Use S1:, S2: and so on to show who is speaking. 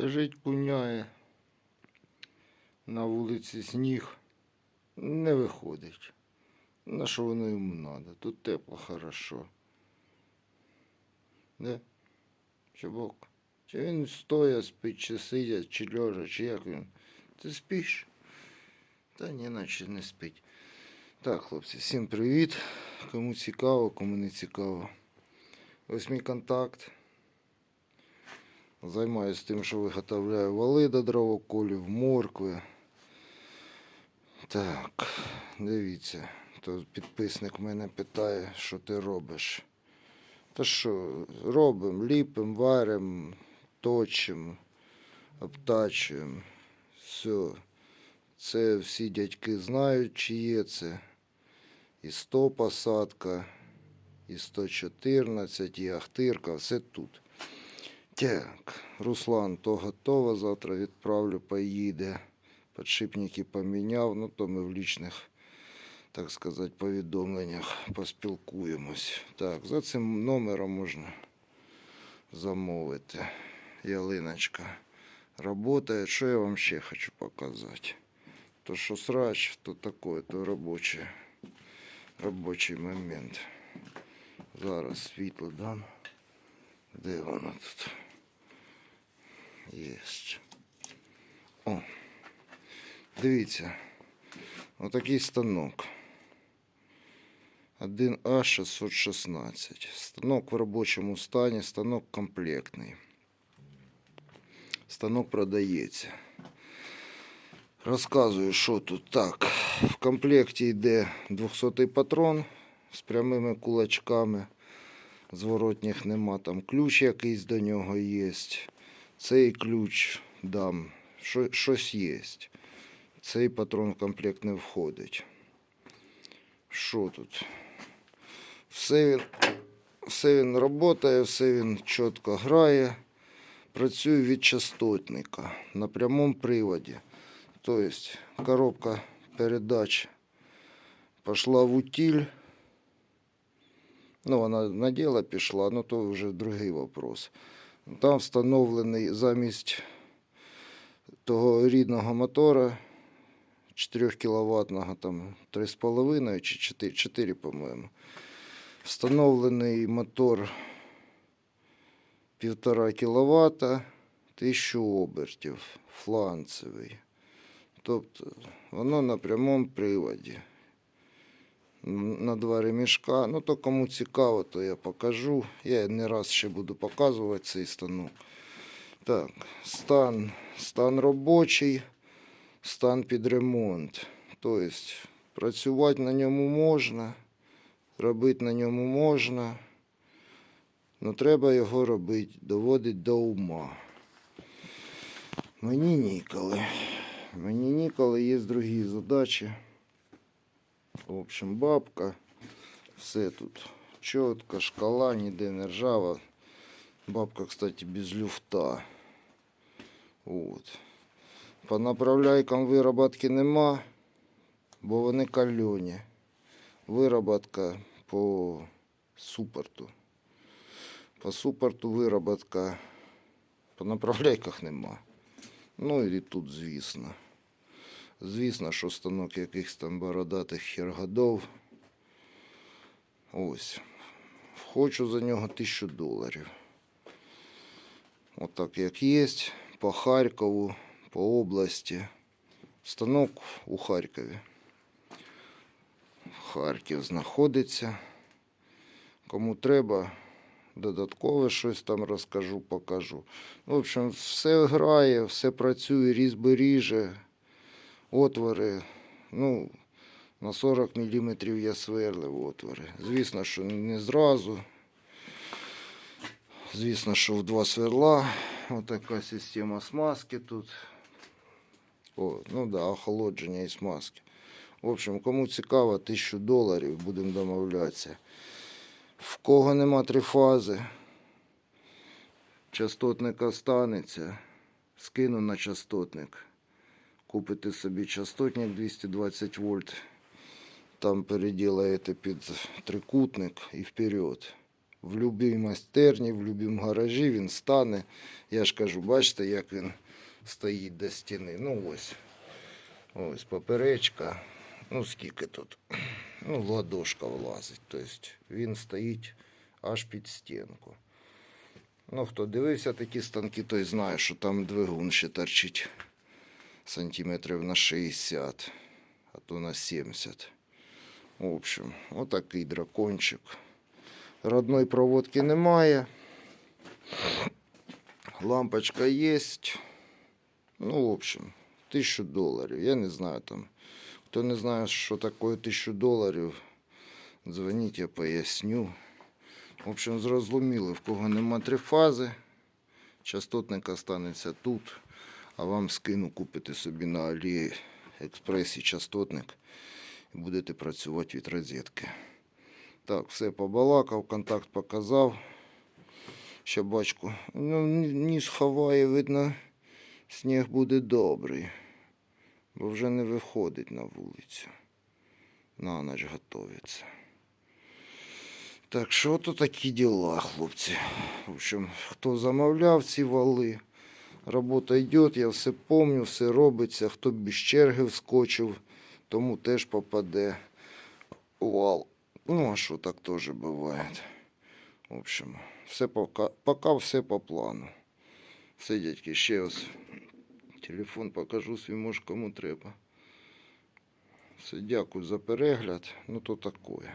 S1: Лежить куняє. На вулиці сніг. Не виходить. На що воно йому треба? Тут тепло, хорошо. Де? Чебок? Чи він стоя спить, чи сидя, чи лежа, чи як він? Ти спиш? Та ні, наче не спить. Так, хлопці, всім привіт. Кому цікаво, кому не цікаво. Ось мій контакт. Займаюся тим, що виготовляю вали до дровоколів, моркви. Так, дивіться, то підписник мене питає, що ти робиш. Та що, робимо, ліпимо, варимо, точимо, обтачуємо. Все. Це всі дядьки знають, чиє це. І 100 посадка, і 114, і Ахтирка, все тут. Так, Руслан, то готово, завтра відправлю, поїде. Подшипники поміняв, ну то ми в лічних, так сказати, повідомленнях поспілкуємось. Так, за цим номером можна замовити. Ялиночка работает. Що я вам ще хочу показати? То що срач, то такое, то робочий, робочий момент. Зараз світло дам. Де воно тут? Єсть. О. Дивіться. Отакий станок. 1А616. Станок в робочому стані, станок комплектний. Станок продається. Розказую, що тут так. В комплекті йде 200-й патрон з прямими кулачками. Зворотніх нема. Там ключ якийсь до нього є. Цей ключ дам. Що, щось є. Цей патрон в комплект не входить. Що тут? Все він, все він працює, все він чітко грає. Працюю від частотника на прямому приводі. Тобто коробка передач пішла в утиль. Ну, вона на діло пішла, ну то вже другий вопрос. Там встановлений замість того рідного мотора 4 кВт, там 3,5 чи 4, 4 по-моєму. Встановлений мотор 1,5 кВт, 1000 обертів, фланцевий. Тобто воно на прямому приводі. На два ремішка. Ну, то кому цікаво, то я покажу. Я не раз ще буду показувати цей станок. Так, стан, стан робочий, стан під ремонт. Тобто працювати на ньому можна, робити на ньому можна. Ну, треба його робити, доводити до ума. Мені ніколи. Мені ніколи є другі задачі. В общем, бабка. Все тут чітко, шкала, ніде не ржава. Бабка, кстати, без люфта. От. По направляйкам вироботки нема, бо вони кальоні. Вироботка по супорту. По супорту вироботка по направляйках нема. Ну і тут, звісно. Звісно, що станок якихось там бородатих хергадов. Ось. Хочу за нього тисячу доларів. Отак як є. По Харкову, по області. Станок у Харкові. Харків знаходиться. Кому треба, додаткове щось там розкажу, покажу. В общем, все грає, все працює, різьби ріже, отвори. Ну, на 40 мм я сверлив отвори. Звісно, що не зразу. Звісно, що в два сверла. Отака система смазки тут. О, ну да, охолодження і смазки. В общем, кому цікаво, 1000 доларів, будемо домовлятися. В кого нема трифази, частотник останеться, скину на частотник. Купите собі частотник 220 вольт, там переділаєте під трикутник і вперед. В будь-якій майстерні, в будь-якому гаражі він стане. Я ж кажу, бачите, як він стоїть до стіни. Ну ось. Ось поперечка. Ну скільки тут? Ну, ладошка влазить. Тобто він стоїть аж під стінку. Ну, хто дивився такі станки, той знає, що там двигун ще торчить сантиметрів на 60, а то на 70. В общем, отакий дракончик. Родної проводки немає. Лампочка є. Ну, в общем, тисячу доларів. Я не знаю там. Хто не знає, що таке тисячу доларів, дзвоніть, я поясню. В общем, зрозуміли, в кого нема трифази, частотник останеться тут, а вам скину купите собі на Аліекспресі частотник і будете працювати від розетки. Так, все побалакав, контакт показав. Ще бачку. Ну, ні- ніс ховає, видно, сніг буде добрий, бо вже не виходить на вулицю. На ніч готується. Так що то такі діла, хлопці. В общем, хто замовляв ці вали, робота йде, я все помню, все робиться. Хто без черги вскочив, тому теж попаде вал. Ну, а що так теж буває. В общем, все пока, пока все по плану. Все, дядьки, ще ось телефон покажу свій, може кому треба. Все, дякую за перегляд. Ну то таке.